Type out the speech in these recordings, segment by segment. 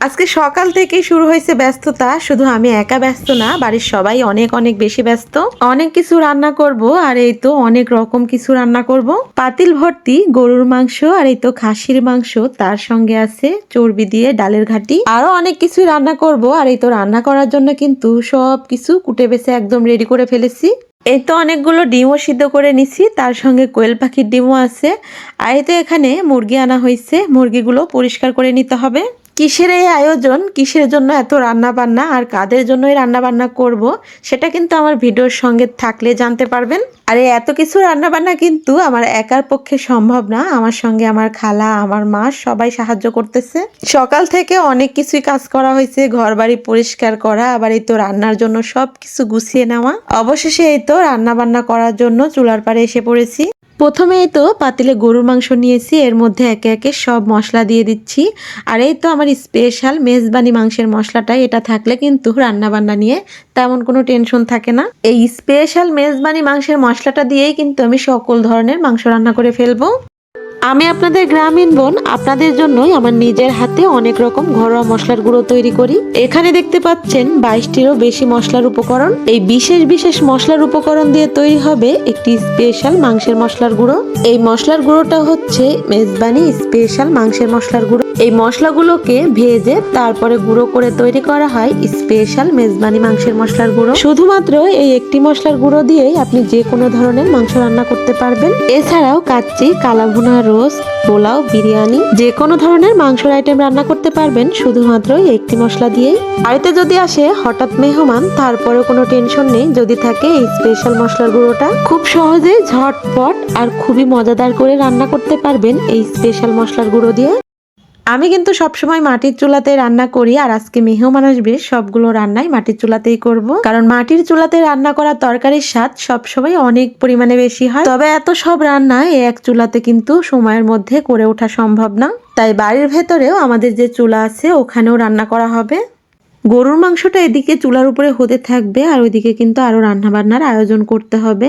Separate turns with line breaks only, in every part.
আজকে সকাল থেকেই শুরু হয়েছে ব্যস্ততা। শুধু আমি একা ব্যস্ত না, বাড়ির সবাই অনেক অনেক বেশি ব্যস্ত। অনেক কিছু রান্না করব, আর এই তো অনেক রকম কিছু রান্না করব। পাতিল ভর্তি, গরুর মাংস, আর এই তো খাসির মাংস, তার সঙ্গে আছে চর্বি দিয়ে ডালের ঘাটি। আরও অনেক কিছুই রান্না করব, আর এই তো রান্না করার জন্য কিন্তু সব কিছু কুটে বেছে একদম রেডি করে ফেলেছি। এই তো অনেকগুলো ডিমও সিদ্ধ করে নিছি, তার সঙ্গে কোয়েল পাখির ডিমও আছে। আর এই তো এখানে মুরগি আনা হয়েছে, মুরগিগুলো পরিষ্কার করে নিতে হবে। কিসের এই আয়োজন? কিসের জন্য এত রান্না বান্না আর কাদের জন্যই রান্না বান্না করব? সেটা কিন্তু আমার ভিডিওর সঙ্গে থাকলে জানতে পারবেন। আর এই এত কিছু রান্না বান্না কিন্তু আমার একার পক্ষে সম্ভব না। আমার সঙ্গে আমার খালা, আমার মা সবাই সাহায্য করতেছে। সকাল থেকে অনেক কিছুই কাজ করা হয়েছে। ঘর বাড়ি পরিষ্কার করা, আবার এই তো রান্নার জন্য সব কিছু গুছিয়ে নেওয়া। অবশেষে এই তো রান্না বান্না করার জন্য চুলার পাড়ে এসে পড়েছি। প্রথমেই তো পাতিলে গরুর মাংস নিয়েছি, এর মধ্যে একে একে সব মশলা দিয়ে দিচ্ছি। আর এই তো আমার স্পেশাল মেজবানি মাংসের মশলাটা এটা থাকলে কিন্তু রান্না বান্না নিয়ে তেমন কোনো টেনশন থাকে না। এই স্পেশাল মেজবানি মাংসের মশলাটা দিয়েই কিন্তু আমি সকল ধরনের মাংস রান্না করে ফেলব। আমি আপনাদের গ্রামীণ বোন, আপনাদের জন্যই আমার নিজের হাতে অনেক রকম ঘরোয়া মশলার গুঁড়ো তৈরি করি। এখানে দেখতে পাচ্ছেন বাইশটিরও বেশি মশলার উপকরণ। এই বিশেষ বিশেষ মশলার উপকরণ দিয়ে তৈরি হবে একটি স্পেশাল মাংসের মশলার গুঁড়ো। এই মশলার গুঁড়োটা হচ্ছে মেজবানি স্পেশাল মাংসের মশলার গুঁড়ো। এই মশলাগুলোকে ভেজে তারপরে গুঁড়ো করে তৈরি করা হয় স্পেশাল মেজবানি মাংসের মশলার গুঁড়ো। শুধুমাত্র এই একটি মশলার গুঁড়ো দিয়েই আপনি যে কোনো ধরনের মাংস রান্না করতে পারবেন। এছাড়াও কাচ্চি, কালাভুনা রোস্ট, পোলাও, বিরিয়ানি যে কোনো ধরনের মাংসের আইটেম রান্না করতে পারবেন। শুধুমাত্র একটি মশলা দিয়েই। বাড়িতে যদি আসে, হঠাৎ মেহমান, তারপরেও কোনো টেনশন নেই। যদি থাকে এই স্পেশাল মশলার গুঁড়োটা। খুব সহজে ঝটপট আর খুবই মজাদার করে রান্না করতে পারবেন এই স্পেশাল মশলার গুঁড়ো দিয়ে। আমি কিন্তু সবসময় মাটির চুলাতে রান্না করি, আর আজকে মেহমান আসবে, সবগুলো রান্নাই মাটির চুলাতেই করব। কারণ মাটির চুলাতে রান্না করা তরকারির স্বাদ সবসময় অনেক পরিমাণে বেশি হয়। তবে এত সব রান্না এক চুলাতে কিন্তু সময়ের মধ্যে করে ওঠা সম্ভব না। তাই বাড়ির ভেতরেও আমাদের যে চুলা আছে, ওখানেও রান্না করা হবে। গরুর মাংসটা এদিকে চুলার উপরে হতে থাকবে আর ওইদিকে কিন্তু আরও রান্নাবান্নার আয়োজন করতে হবে।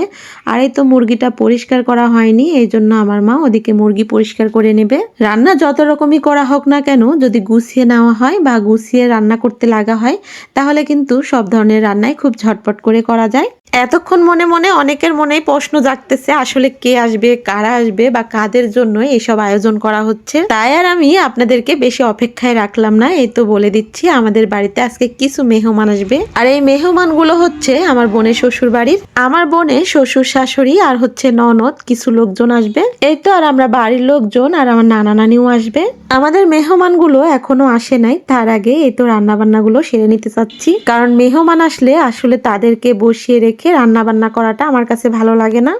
আর এই তো মুরগিটা পরিষ্কার করা হয়নি, এই জন্য আমার মা ওদিকে মুরগি পরিষ্কার করে নেবে। রান্না যত রকমই করা হোক না কেন, যদি গুছিয়ে নেওয়া হয় বা গুছিয়ে রান্না করতে লাগা হয়, তাহলে কিন্তু সব ধরনের রান্নাই খুব ঝটপট করে করা যায়। এতক্ষণ মনে মনে অনেকের মনেই প্রশ্ন জাগতেছে, আসলে কে আসবে, কারা আসবে বা কাদের জন্য এইসব আয়োজন করা হচ্ছে। তাই আর আমি আপনাদেরকে বেশি অপেক্ষায় রাখলাম না, এই তো বলে দিচ্ছি, আমাদের বাড়িতে আজকে কিছু মেহমান আসবে। আর এই মেহমানগুলো হচ্ছে আমার বোনের শ্বশুর বাড়ির আমার বোনের শ্বশুর শাশুড়ি আর হচ্ছে ননদ, কিছু লোকজন আসবে। এই তো আর আমরা বাড়ির লোকজন আর আমার নানা নানিও আসবে। আমাদের মেহমানগুলো এখনও আসে নাই, তার আগে এই তো রান্না বান্না গুলো সেরে নিতে চাচ্ছি। কারণ মেহমান আসলে আসলে তাদেরকে বসিয়ে রেখে রান্না বান্না করাটা আমার কাছে ভালো লাগে না।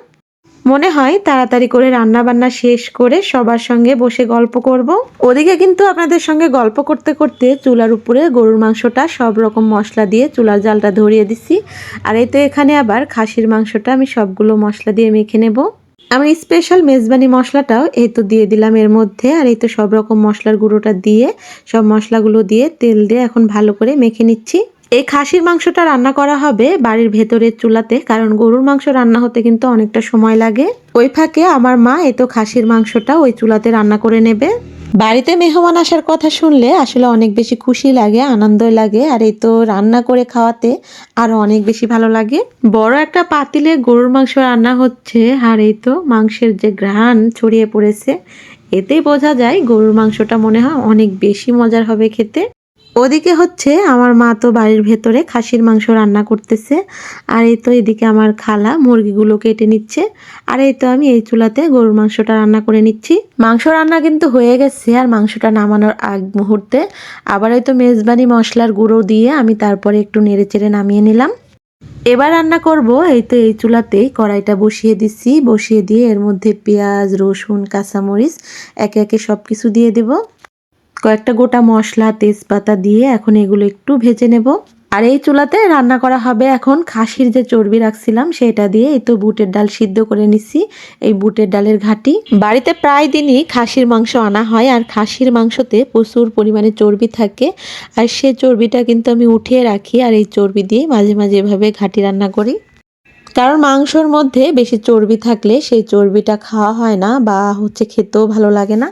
মনে হয় তাড়াতাড়ি করে রান্না বান্না শেষ করে সবার সঙ্গে বসে গল্প করব। ওদিকে কিন্তু আপনাদের সঙ্গে গল্প করতে করতে চুলার উপরে গরুর মাংসটা সব রকম মশলা দিয়ে চুলার জালটা ধরিয়ে দিছি। আর এই তো এখানে আবার খাসির মাংসটা আমি সবগুলো মশলা দিয়ে মেখে নেব। আমি স্পেশাল মেজবানি মশলাটাও এই তো দিয়ে দিলাম এর মধ্যে। আর এই তো সব রকম মশলার গুঁড়োটা দিয়ে সব মশলাগুলো দিয়ে তেল দিয়ে এখন ভালো করে মেখে নিচ্ছি। এই খাসির মাংসটা রান্না করা হবে বাড়ির ভেতরের চুলাতে, কারণ গরুর মাংস রান্না হতে কিন্তু অনেকটা সময় লাগে। ওই ফাঁকে আমার মা এই তো খাসির মাংসটা ওই চুলাতে রান্না করে নেবে। বাড়িতে মেহমান আসার কথা শুনলে আসলে অনেক বেশি খুশি লাগে, আনন্দই লাগে, আর এই তো রান্না করে খাওয়াতে আরও অনেক বেশি ভালো লাগে। বড় একটা পাতিলে গরুর মাংস রান্না হচ্ছে, আর এই তো মাংসের যে ঘ্রাণ ছড়িয়ে পড়েছে এতে বোঝা যায় গরুর মাংসটা মনে হয় অনেক বেশি মজার হবে খেতে। ওদিকে হচ্ছে আমার মা তো বাড়ির ভেতরে খাসির মাংস রান্না করতেছে, আর এই তো এদিকে আমার খালা মুরগিগুলো কেটে নিচ্ছে, আর এই তো আমি এই চুলাতে গরুর মাংসটা রান্না করে নিচ্ছি। মাংস রান্না কিন্তু হয়ে গেছে, আর মাংসটা নামানোর আগ মুহূর্তে। আবার এই তো মেজবানি মশলার গুঁড়ো দিয়ে আমি তারপরে একটু নেড়ে চেড়ে নামিয়ে নিলাম। এবার রান্না করব, এই তো এই চুলাতেই কড়াইটা বসিয়ে দিচ্ছি। বসিয়ে দিয়ে এর মধ্যে পেঁয়াজ, রসুন, কাঁচামরিচ, একে একে সব কিছু দিয়ে দেবো। কয়েকটা গোটা মশলা, তেজপাতা দিয়ে এখন এগুলো একটু ভেজে নেব। আর এই চুলাতে রান্না করা হবে এখন খাসির যে চর্বি রাখছিলাম, সেটা দিয়ে এই তো বুটের ডাল সিদ্ধ করে নিছি, এই বুটের ডালের ঘাটি। বাড়িতে প্রায় দিনই খাসির মাংস আনা হয়, আর খাসির মাংসতে প্রচুর পরিমাণে চর্বি থাকে। আর সে চর্বিটা কিন্তু আমি উঠিয়ে রাখি, আর এই চর্বি দিয়ে মাঝে মাঝে এভাবে ঘাটি রান্না করি। কারণ মাংসর মধ্যে বেশি চর্বি থাকলে সেই চর্বিটা খাওয়া হয় না, বা হচ্ছে খেতেও ভালো লাগে না।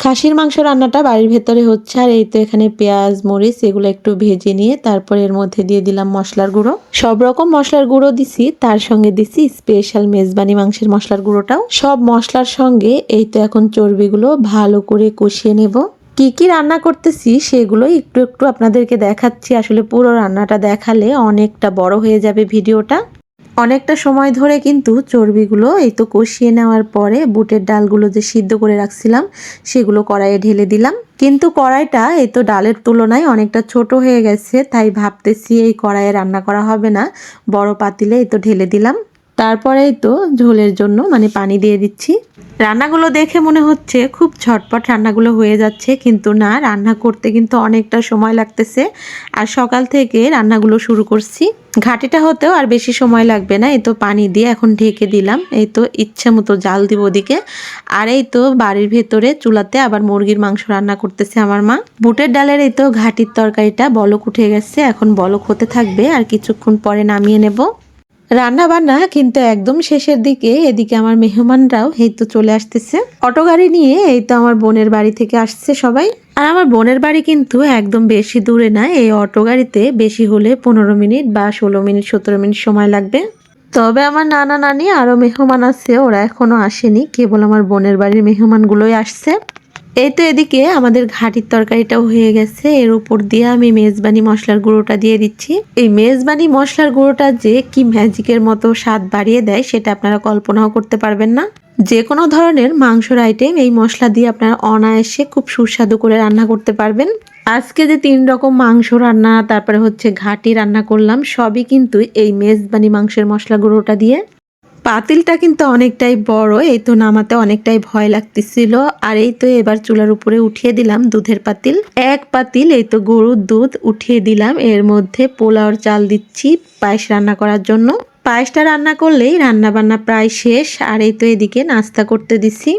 খাসির মাংস রান্নাটা বাড়ির ভেতরে হচ্ছে, আর এই তো এখানে পেঁয়াজ, মরিচ এগুলো একটু ভেজে নিয়ে তারপর এর মধ্যে দিয়ে দিলাম মশলার গুঁড়ো। সব রকম মশলার গুঁড়ো দিছি, তার সঙ্গে দিছি স্পেশাল মেজবানি মাংসের মশলার গুঁড়োটাও। সব মশলার সঙ্গে এই তো এখন চর্বিগুলো ভালো করে কষিয়ে নেব। কি কি রান্না করতেছি সেগুলো একটু একটু আপনাদেরকে দেখাচ্ছি, আসলে পুরো রান্নাটা দেখালে অনেকটা বড় হয়ে যাবে ভিডিওটা। অনেকটা সময় ধরে কিন্তু চর্বিগুলো এই তো কষিয়ে নেওয়ার পরে বুটের ডালগুলো যে সিদ্ধ করে রাখছিলাম, সেগুলো কড়াইয়ে ঢেলে দিলাম। কিন্তু কড়াইটা এই তো ডালের তুলনায় অনেকটা ছোট হয়ে গেছে, তাই ভাবতেছি এই কড়াইয়ে রান্না করা হবে না। বড় পাতিলে এই তো ঢেলে দিলাম। তারপরেই তো ঝোলের জন্য মানে পানি দিয়ে দিচ্ছি। রান্নাগুলো দেখে মনে হচ্ছে খুব ঝটপট রান্নাগুলো হয়ে যাচ্ছে, কিন্তু না, রান্না করতে কিন্তু অনেকটা সময় লাগতেছে। আর সকাল থেকে রান্নাগুলো শুরু করছি। ঘাটিটা হতেও আর বেশি সময় লাগবে না, এই তো পানি দিয়ে এখন ঢেকে দিলাম। এই তো ইচ্ছে মতো জাল দিব ওদিকে। আর এই তো বাড়ির ভেতরে চুলাতে আবার মুরগির মাংস রান্না করতেছে আমার মা। বুটের ডালের এই তো ঘাটির তরকারিটা বলক উঠে গেছে, এখন বলক হতে থাকবে আর কিছুক্ষণ পরে নামিয়ে নেব। রান্না বান্না কিন্তু একদম শেষের দিকে, এদিকে আমার মেহমানরাও এই তো চলে আসতেছে। অটো গাড়ি নিয়ে এই তো আমার বোনের বাড়ি থেকে আসছে সবাই। আর আমার বোনের বাড়ি কিন্তু একদম বেশি দূরে না, এই অটো গাড়িতে বেশি হলে পনেরো মিনিট বা ষোলো মিনিট, সতেরো মিনিট সময় লাগবে। তবে আমার নানা নানি আরও মেহমান আছে, ওরা এখনও আসেনি, কেবল আমার বোনের বাড়ির মেহমানগুলোই আসছে। এই তো এদিকে আমাদের ঘাটির তরকারিটাও হয়ে গেছে। এর উপর দিয়ে আমি মেজবানি মশলার গুঁড়োটা দিয়ে দিচ্ছি। এই মেজবানি মশলার গুঁড়োটা যে কি ম্যাজিকের মতো স্বাদ বাড়িয়ে দেয় সেটা আপনারা কল্পনাও করতে পারবেন না। যে কোনো ধরনের মাংসর আইটেম এই মশলা দিয়ে আপনারা অনায়াসে খুব সুস্বাদু করে রান্না করতে পারবেন। আজকে যে তিন রকম মাংস রান্না, তারপরে হচ্ছে ঘাটি রান্না করলাম, সবই কিন্তু এই মেজবানি মাংসের মশলা গুঁড়োটা দিয়ে। পাতিলটা কিন্তু অনেকটাই বড়, এই তো নামাতে অনেকটাই ভয় লাগতেছিল। আর এই তো এবার চুলার উপরে উঠিয়ে দিলাম দুধের পাতিল। এক পাতিল, এই তো গরুর দুধ উঠিয়ে দিলাম। এর মধ্যে পোলাওর চাল দিচ্ছি পায়েস রান্না করার জন্য। পায়েসটা রান্না করলেই রান্না বান্না প্রায় শেষ। আর এই তো এদিকে নাস্তা করতে দিছি।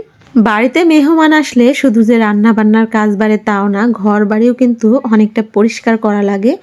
বাড়িতে মেহমান আসলে শুধু যে রান্না বান্নার কাজ বাড়ে তাও না, ঘর বাড়িও কিন্তু অনেকটা পরিষ্কার করা লাগে।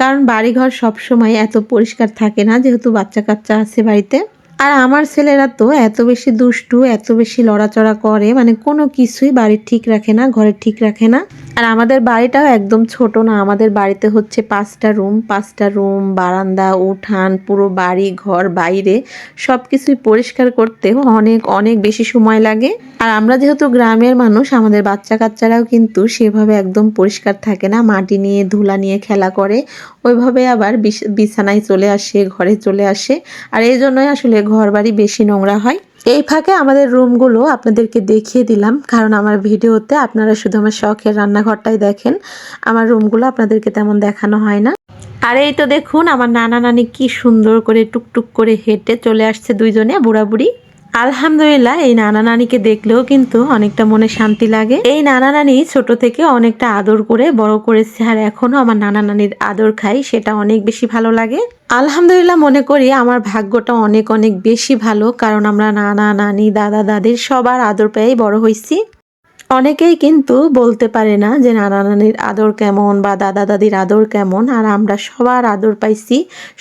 কারণ বাড়িঘর সবসময় এত পরিষ্কার থাকে না, যেহেতু বাচ্চা কাচ্চা আছে বাড়িতে। আর আমার ছেলেরা তো এত বেশি দুষ্টু, এত বেশি লড়াচড়া করে মানে কোনো কিছুই বাড়ির ঠিক রাখে না, ঘরের ঠিক রাখে না। আর আমাদের বাড়িটাও একদম ছোট না, আমাদের বাড়িতে হচ্ছে পাঁচটা রুম পাঁচটা রুম, বারান্দা, উঠান, পুরো বাড়ি, ঘর, বাইরে সব কিছুই পরিষ্কার করতেও অনেক অনেক বেশি সময় লাগে। আর আমরা যেহেতু গ্রামের মানুষ, আমাদের বাচ্চা কাচ্চারাও কিন্তু সেভাবে একদম পরিষ্কার থাকে না, মাটি নিয়ে, ধুলা নিয়ে খেলা করে, ওইভাবে আবার বিছ- বিছানায় চলে আসে, ঘরে চলে আসে। আর এই জন্যই আসলে ঘর বাড়ি বেশি নোংরা হয়। এই ফাঁকে আমাদের রুমগুলো আপনাদেরকে দেখিয়ে দিলাম, কারণ আমার ভিডিওতে আপনারা শুধু আমার শখের রান্নাঘরটাই দেখেন, আমার রুমগুলো আপনাদেরকে তেমন দেখানো হয় না। আর এই তো দেখুন, আমার নানা নানি কি সুন্দর করে টুকটুক করে হেঁটে চলে আসছে দুইজনে বুড়া বুড়ি আলহামদুলিল্লাহ, এই নানা নানিকে দেখলেও কিন্তু অনেকটা মনে শান্তি লাগে। এই নানা নানি ছোট থেকে অনেকটা আদর করে, বড় করেছে আর এখনও আমার নানা নানির আদর খাই, সেটা অনেক বেশি ভালো লাগে। আলহামদুলিল্লাহ মনে করি আমার ভাগ্যটা অনেক অনেক বেশি ভালো, কারণ আমরা নানা নানি, দাদা দাদির সবার আদর পেয়েই বড় হয়েছি অনেকেই কিন্তু বলতে পারে না যে নানা নানির আদর কেমন বা দাদা দাদির আদর কেমন, আর আমরা সবার আদর পাইছি,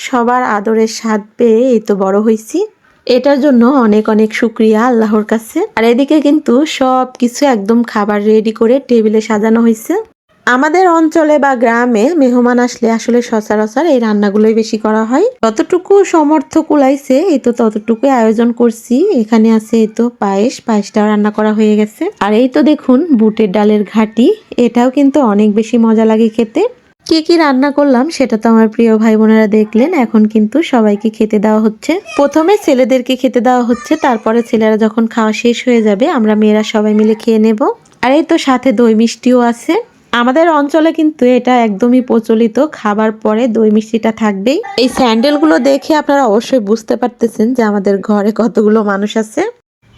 সবার আদরের স্বাদ পেয়ে এই তো বড় হয়েছি এটার জন্য অনেক অনেক শুক্রিয়া আল্লাহর কাছে। আর এদিকে কিন্তু সব কিছু একদম খাবার রেডি করে টেবিলে সাজানো হয়েছে আমাদের অঞ্চলে বা গ্রামে মেহমান আসলে আসলে সচরাচর এই রান্নাগুলোই বেশি করা হয়। যতটুকু সমর্থ কুলাইছে এই তো ততটুকুই আয়োজন করছি। এখানে আছে এই তো পায়েস, পায়েসটাও রান্না করা হয়ে গেছে। আর এই তো দেখুন, বুটের ডালের ঘাটি, এটাও কিন্তু অনেক বেশি মজা লাগে খেতে। কি কি রান্না করলাম সেটা তো আমার প্রিয় ভাই বোনেরা দেখলেন। এখন কিন্তু সবাইকে খেতে দেওয়া হচ্ছে। প্রথমে ছেলেদেরকে খেতে দেওয়া হচ্ছে। তারপরে ছেলেরা যখন খাওয়া শেষ হয়ে যাবে, আমরা মেয়েরা সবাই মিলে খেয়ে নেব। আর এই তো সাথে দই মিষ্টিও আছে। আমাদের অঞ্চলে কিন্তু এটা একদমই প্রচলিত। খাবার পরে দই মিষ্টিটা থাকবেই। এই স্যান্ডেলগুলো দেখে আপনারা অবশ্যই বুঝতে পারতেছেন যে আমাদের ঘরে কতগুলো মানুষ আছে।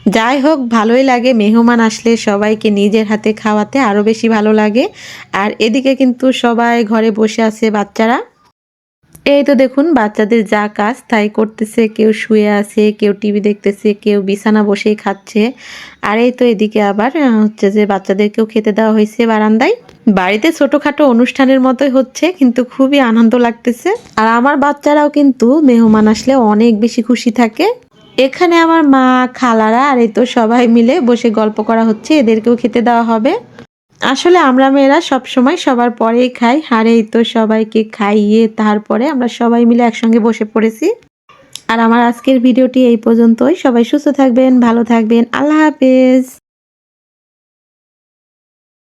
যাই হোক, ভালোই লাগে। মেহমান আসলে সবাইকে নিজের হাতে খাওয়াতে আরও বেশি ভালো লাগে। আর এদিকে কিন্তু সবাই ঘরে বসে আছে বাচ্চারা। এই তো দেখুন, বাচ্চাদের যা কাজ, তাই করতেছে। কেউ শুয়ে আছে, কেউ টিভি দেখতেছে, কেউ বিছানা বসেই খাচ্ছে। আর এই তো এদিকে আবার হচ্ছে যে বাচ্চাদেরকেও খেতে দেওয়া হয়েছে বারান্দায়। বাড়িতে ছোটোখাটো অনুষ্ঠানের মতোই হচ্ছে, কিন্তু খুবই আনন্দ লাগতেছে। আর আমার বাচ্চারাও কিন্তু মেহমান আসলে অনেক বেশি খুশি থাকে। এখানে আমার মা, খালারা আর এই তো সবাই মিলে বসে গল্প করা হচ্ছে, এদেরকেও খেতে দেওয়া হবে। আসলে আমরা মেয়েরা সব সময় সবার পরেই খাই, আর এই তো সবাইকে খাইয়ে তারপরে আমরা সবাই মিলে একসঙ্গে বসে পড়েছি। আর আমার আজকের ভিডিওটি এই পর্যন্তই। সবাই সুস্থ থাকবেন, ভালো থাকবেন। আল্লাহ হাফেজ।